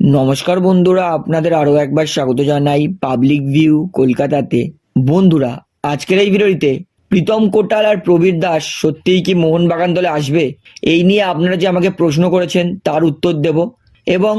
নমস্কার বন্ধুরা, আপনাদের আরও একবার স্বাগত জানাই পাবলিক ভিউ কলকাতাতে। বন্ধুরা, আজকের এই ভিডিওটিতে প্রীতম কোটাল আর প্রবীর দাস সত্যিই কি মোহনবাগান দলে আসবে? এই নিয়ে আপনারা যে আমাকে প্রশ্ন করেছেন, তার উত্তর দেব। এবং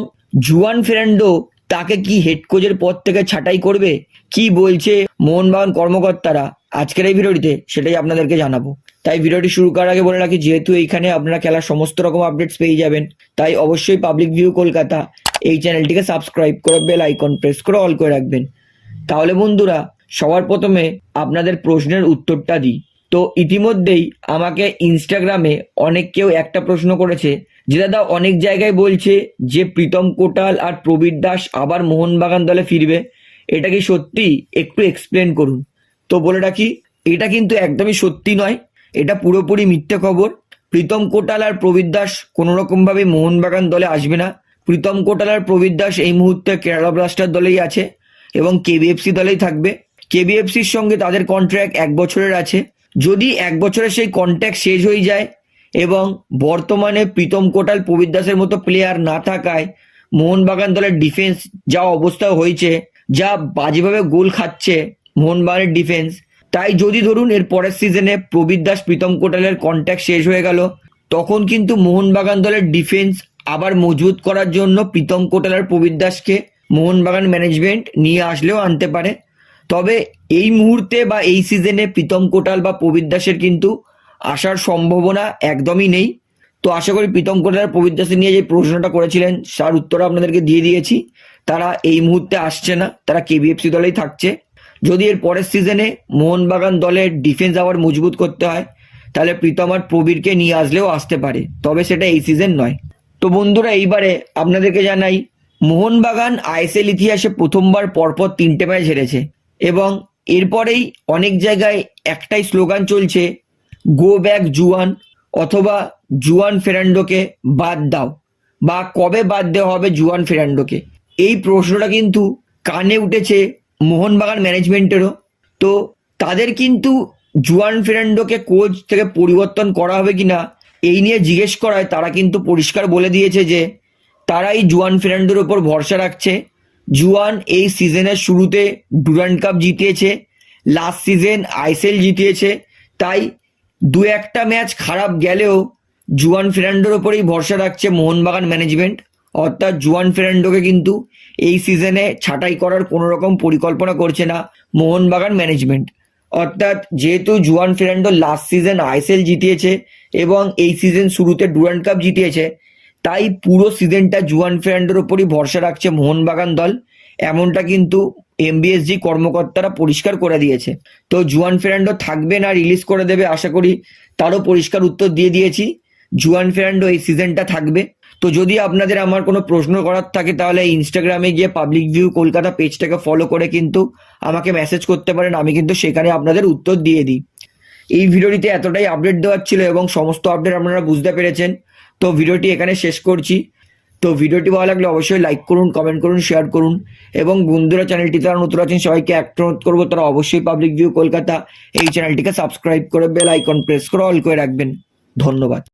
জুয়ান ফেরান্ডো তাকে কি হেড কোচের পদ থেকে ছাঁটাই করবে? কি বলছে মোহনবাগান কর্মকর্তারা? আজকের এই ভিডিওটিতে সেটাই আপনাদেরকে জানাব। তাই ভিডিওটি শুরু করার আগে বলে রাখি, যেহেতু এইখানে আপনারা খেলার সমস্ত রকম আপডেটস পেয়ে যাবেন, তাই অবশ্যই পাবলিক ভিউ কলকাতা এই চ্যানেলটিকে সাবস্ক্রাইব করে বেল আইকন প্রেস করে অল করে রাখবেন। তাহলে বন্ধুরা, সবার প্রথমে আপনাদের প্রশ্নের উত্তরটা দিই। তো ইতিমধ্যেই আমাকে ইনস্টাগ্রামে অনেক কেউ একটা প্রশ্ন করেছে, যে দাদা অনেক জায়গায় বলছে যে প্রীতম কোটাল আর প্রবীর দাস আবার মোহনবাগান দলে ফিরবে। এটা কি সত্যি? একটু এক্সপ্লেন করুন। তো বলে রাখি, এটা কিন্তু একদমই সত্যি নয়। এটা পুরোপুরি মিথ্যে খবর। প্রীতম কোটাল আর প্রবীর দাস কোনো রকমভাবে মোহনবাগান দলে আসবে না। প্রীতম কোটাল আর প্রবীর দাস এই মুহূর্তে কেরালা ব্লাস্টার দলেই আছে এবং কেবিএফসি দলেই থাকবে। কেবিএফসির সঙ্গে তাদের কন্ট্রাক্ট এক বছরের আছে। যদি এক বছরের সেই কন্ট্রাক্ট শেষ হয়ে যায় এবং বর্তমানে প্রীতম কোটাল প্রবীর দাসের মতো প্লেয়ার না থাকায় মোহনবাগান দলের ডিফেন্স যা অবস্থা হয়েছে, যা বাজেভাবে গোল খাচ্ছে মোহনবাগানের ডিফেন্স তাই যদি ধরুন এর পরের সিজনে প্রবীর দাস প্রীতম কোটালের কন্ট্যাক্ট শেষ হয়ে গেল, তখন কিন্তু মোহনবাগান দলের ডিফেন্স আবার মজবুত করার জন্য প্রীতম কোটাল আর প্রবীর দাসকে মোহনবাগান ম্যানেজমেন্ট নিয়ে আসলেও আনতে পারে। তবে এই মুহূর্তে বা এই সিজনে প্রীতম কোটাল বা প্রবীর দাসের কিন্তু আসার সম্ভাবনা একদমই নেই। তো আশা করি প্রীতম কোটাল আর প্রবীর দাসের নিয়ে যে প্রশ্নটা করেছিলেন, তার উত্তর আপনাদেরকে দিয়ে দিয়েছি। তারা এই মুহূর্তে আসছে না, তারা কেবিএফসি দলেই থাকছে। যদি এর পরের সিজনে মোহনবাগান দলের ডিফেন্স আবার মজবুত করতে হয়, তাহলে প্রীতম আর প্রবীরকে নিয়ে আসলেও আসতে পারে। তবে সেটা এই সিজন নয়। তো বন্ধুরা, এইবারে আপনাদেরকে জানাই, মোহনবাগান আইএসএল ইতিহাসে প্রথমবার পরপর তিনটে ম্যাচ হেরেছে এবং এরপরেই অনেক জায়গায় একটাই স্লোগান চলছে গো ব্যাক জুয়ান, অথবা, জুয়ান ফেরান্ডোকে বাদ দাও, বা, কবে বাদ দেওয়া হবে জুয়ান ফেরান্ডোকে? এই প্রশ্নটা কিন্তু কানে উঠেছে মোহনবাগান ম্যানেজমেন্টেরও। তো তাদের কিন্তু জুয়ান ফেরান্ডোকে কোচ থেকে পরিবর্তন করা হবে কিনা এই নিয়ে জিজ্ঞেস করায়, তারা কিন্তু পরিষ্কার বলে দিয়েছে যে, তারাই জুয়ান ফেরান্ডোর ওপর ভরসা রাখছে। জুয়ান এই সিজনের শুরুতে ডুরান্ড কাপ জিতিয়েছে, লাস্ট সিজন আইসেল জিতিয়েছে, তাই দু একটা ম্যাচ খারাপ গেলেও জুয়ান ফেরান্ডোর ওপরেই ভরসা রাখছে মোহনবাগান ম্যানেজমেন্ট। অর্থাৎ জুয়ান ফেরান্ডোকে কিন্তু এই সিজনে ছাঁটাই করার কোনো রকম পরিকল্পনা করছে না মোহনবাগান ম্যানেজমেন্ট। অর্থাৎ যেহেতু Juan Ferrando last season ISL জিতিয়েছে এবং এই সিজন শুরুতে ডুরান্ড কাপ জিতিয়েছে, তাই পুরো সিজনটা জুয়ান ফেরান্ডোর ওপরই ভরসা রাখছে মোহনবাগান দল। এমনটা কিন্তু এমবিএসজি কর্মকর্তারা পরিষ্কার করে দিয়েছে। তো জুয়ান ফেরান্ডো থাকবে না রিলিজ করে দেবে, আশা করি তারও পরিষ্কার উত্তর দিয়ে দিয়েছি। জুয়ান ফেরান্ডো এই সিজনটা থাকবে। তো যদি আপনাদের আমার কোনো প্রশ্ন করার থাকে, তাহলে ইনস্টাগ্রামে গিয়ে পাবলিক ভিউ কলকাতা পেজটাকে ফলো করে কিন্তু আমাকে মেসেজ করতে পারেন, আমি কিন্তু সেখানে আপনাদের উত্তর দিয়ে দিই। এই ভিডিওটিতে এতটাই আপডেট দেওয়ার ছিল এবং সমস্ত আপডেট আপনারা বুঝতে পেরেছেন। তো ভিডিওটি এখানে শেষ করছি। তো ভিডিওটি ভালো লাগলে অবশ্যই লাইক করুন কমেন্ট করুন শেয়ার করুন এবং বন্ধুরা চ্যানেলটি তারা নতুন আছেন, সবাইকে অনুরোধ করব, তারা অবশ্যই পাবলিক ভিউ কলকাতা এই চ্যানেলটিকে সাবস্ক্রাইব করে বেল আইকন প্রেস করে অল করে রাখবেন। ধন্যবাদ।